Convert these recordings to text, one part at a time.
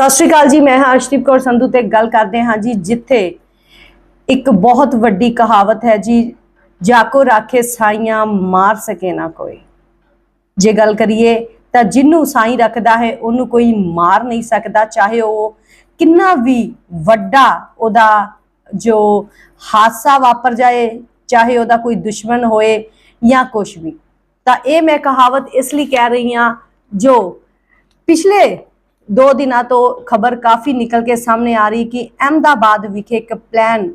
ਸਤਿ ਸ਼੍ਰੀ ਅਕਾਲ ਜੀ, ਮੈਂ ਹਾਂ ਅਰਸ਼ਦੀਪ ਕੌਰ ਸੰਧੂ ਤੇ ਗੱਲ ਕਰਦੇ ਹਾਂ ਜੀ, ਜਿੱਥੇ ਇੱਕ ਬਹੁਤ ਵੱਡੀ ਕਹਾਵਤ ਹੈ ਜੀ, ਜਾਕੋ ਰਾਖੇ ਸਾਈਆਂ ਮਾਰ ਸਕੇ ਨਾ ਕੋਈ। ਜੇ ਗੱਲ ਕਰੀਏ ਤਾਂ ਜਿੰਨੂੰ ਸਾਈਂ ਰੱਖਦਾ ਹੈ, ਉਹਨੂੰ ਕੋਈ ਮਾਰ ਨਹੀਂ ਸਕਦਾ, ਚਾਹੇ ਉਹ ਕਿੰਨਾ ਵੀ ਵੱਡਾ ਉਹਦਾ ਜੋ ਹਾਦਸਾ ਵਾਪਰ ਜਾਏ, ਚਾਹੇ ਉਹਦਾ ਕੋਈ ਦੁਸ਼ਮਣ ਹੋਏ ਜਾਂ ਕੁਝ ਵੀ। ਤਾਂ ਇਹ ਮੈਂ ਕਹਾਵਤ ਇਸ ਲਈ ਕਹਿ ਰਹੀ ਹਾਂ ਜੋ ਪਿਛਲੇ ਦੋ ਦਿਨਾਂ ਤੋਂ ਖਬਰ ਕਾਫੀ ਨਿਕਲ ਕੇ ਸਾਹਮਣੇ ਆ ਰਹੀ ਕਿ ਅਹਿਮਦਾਬਾਦ ਵਿਖੇ ਇੱਕ ਪਲਾਨ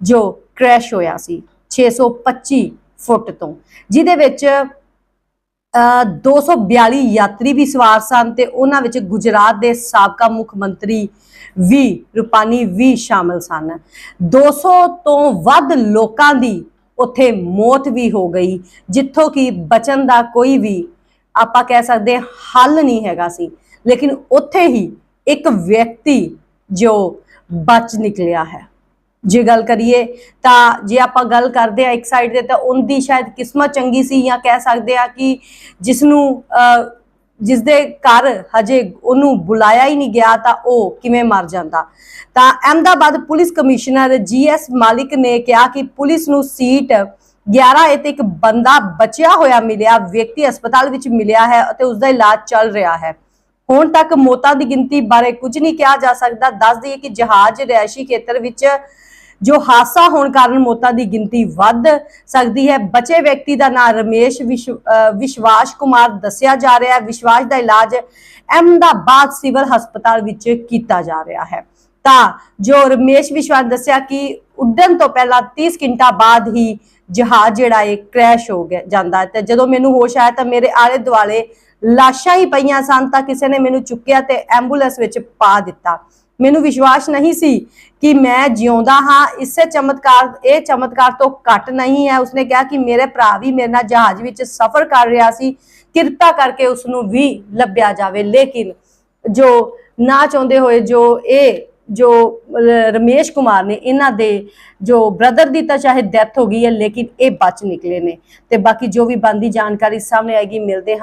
ਜੋ ਕ੍ਰੈਸ਼ ਹੋਇਆ ਸੀ 625 ਫੁੱਟ ਤੋਂ ਜਿਹਦੇ ਵਿੱਚ ਅ, 242 ਯਾਤਰੀ ਵੀ ਸਵਾਰ ਸਨ ਤੇ ਉਹਨਾਂ ਵਿੱਚ ਗੁਜਰਾਤ ਦੇ ਸਾਬਕਾ ਮੁੱਖ ਮੰਤਰੀ ਵੀ ਰੂਪਾਨੀ ਵੀ ਸ਼ਾਮਲ ਸਨ। 200 ਤੋਂ ਵੱਧ ਲੋਕਾਂ ਦੀ ਉੱਥੇ ਮੌਤ ਵੀ ਹੋ ਗਈ ਜਿੱਥੋਂ ਕਿ ਬਚਣ ਦਾ ਕੋਈ ਵੀ ਆਪਾਂ ਕਹਿ ਸਕਦੇ ਹੱਲ ਨਹੀਂ ਹੈਗਾ ਸੀ। ਲੇਕਿਨ ਉੱਥੇ ਹੀ ਇੱਕ ਵਿਅਕਤੀ ਜੋ ਬਚ ਨਿਕਲਿਆ ਹੈ। ਜੇ ਗੱਲ ਕਰੀਏ ਤਾਂ ਜੇ ਆਪਾਂ ਗੱਲ ਕਰਦੇ ਆ ਇੱਕ ਸਾਈਡ ਤੇ ਤਾਂ ਉਹਦੀ ਸ਼ਾਇਦ ਕਿਸਮਤ ਚੰਗੀ ਸੀ ਜਾਂ ਕਹਿ ਸਕਦੇ ਆ ਕਿ ਜਿਸ ਨੂੰ ਜਿਸ ਦੇ ਘਰ ਹਜੇ ਉਹਨੂੰ ਬੁਲਾਇਆ ਹੀ ਨਹੀਂ ਗਿਆ ਤਾਂ ਉਹ ਕਿਵੇਂ ਮਰ ਜਾਂਦਾ। ਤਾਂ Ahmedabad police commissioner GS Malik ਨੇ ਕਿਹਾ ਕਿ ਪੁਲਿਸ ਨੂੰ ਸੀਟ 11 ਏ ਤੇ ਇੱਕ ਬੰਦਾ ਬਚਿਆ ਹੋਇਆ ਮਿਲਿਆ, ਵਿਅਕਤੀ ਹਸਪਤਾਲ ਵਿੱਚ ਮਿਲਿਆ ਹੈ ਅਤੇ ਉਸ ਦਾ ਇਲਾਜ ਚੱਲ ਰਿਹਾ ਹੈ। ਹੁਣ ਤੱਕ ਮੌਤਾਂ ਦੀ ਗਿਣਤੀ ਬਾਰੇ ਕੁਝ ਨਹੀਂ ਕਿਹਾ ਜਾ ਸਕਦਾ। ਦੱਸ ਦਈਏ ਕਿ ਜਹਾਜ਼ ਰਿਹਾਇਸ਼ੀ ਖੇਤਰ ਵਿੱਚ ਜੋ ਹਾਦਸਾ ਹੋਣ ਕਾਰਨ ਮੌਤਾਂ ਦੀ ਗਿਣਤੀ ਵੱਧ ਸਕਦੀ ਹੈ। ਬਚੇ ਵਿਅਕਤੀ ਦਾ ਨਾਮ ਰਮੇਸ਼ ਵਿਸ਼ਵਾਸ ਕੁਮਾਰ ਦੱਸਿਆ ਜਾ ਰਿਹਾ ਹੈ। ਵਿਸ਼ਵਾਸ ਦਾ ਇਲਾਜ ਅਹਿਮਦਾਬਾਦ ਸਿਵਲ ਹਸਪਤਾਲ ਵਿੱਚ ਕੀਤਾ ਜਾ ਰਿਹਾ ਹੈ। ਤਾਂ ਜੋ ਰਮੇਸ਼ ਵਿਸ਼ਵਾਸ ਦੱਸਿਆ ਕਿ ਉੱਡਣ ਤੋਂ ਪਹਿਲਾਂ 30 ਸਕਿੰਟਾਂ ਬਾਅਦ ਹੀ ਜਹਾਜ਼ ਜਿਹੜਾ ਹੈ ਕ੍ਰੈਸ਼ ਹੋ ਗਿਆ ਜਾਂਦਾ ਹੈ। ਤੇ ਜਦੋਂ ਮੈਨੂੰ ਹੋਸ਼ ਆਇਆ ਤਾਂ ਮੇਰੇ ਆਲੇ ਦੁਆਲੇ ਲਾਸ਼ਾਂ ਹੀ ਪਈਆਂ ਸਨ ਤਾਂ ਕਿਸੇ ਨੇ ਮੈਨੂੰ ਚੁੱਕਿਆ ਤੇ ਐਂਬੂਲੈਂਸ ਵਿੱਚ ਪਾ ਦਿੱਤਾ। ਮੈਨੂੰ ਵਿਸ਼ਵਾਸ ਨਹੀਂ ਸੀ ਕਿ ਮੈਂ ਜਿਉਂਦਾ ਹਾਂ। ਇਸੇ ਚਮਤਕਾਰ, ਇਹ ਚਮਤਕਾਰ ਤੋਂ ਘੱਟ ਨਹੀਂ ਹੈ। ਉਸਨੇ ਕਿਹਾ ਕਿ ਮੇਰੇ ਭਰਾ ਵੀ ਮੇਰੇ ਨਾਲ ਜਹਾਜ਼ ਵਿੱਚ ਸਫ਼ਰ ਕਰ ਰਿਹਾ ਸੀ। ਕਿਰਪਾ ਕਰਕੇ ਉਸ ਨੂੰ ਵੀ ਲੱਭਿਆ ਜਾਵੇ। ਲੇਕਿਨ ਜੋ ਨਾ ਚਾਹੁੰਦੇ ਹੋਏ ਜੋ ਇਹ, ਜੋ ਰਮੇਸ਼ ਕੁਮਾਰ ਨੇ ਇਹਨਾਂ ਦੇ ਜੋ ਬ੍ਰਦਰ ਦੀ ਤਾਂ ਚਾਹੇ ਡੈਥ ਹੋ ਗਈ ਹੈ, ਲੇਕਿਨ ਇਹ ਬਚ ਨਿਕਲੇ ਨੇ। ਤੇ ਬਾਕੀ ਜੋ ਵੀ ਬੰਦੀ ਜਾਣਕਾਰੀ ਸਾਹਮਣੇ ਆਏਗੀ, ਮਿਲਦੇ ਹਾਂ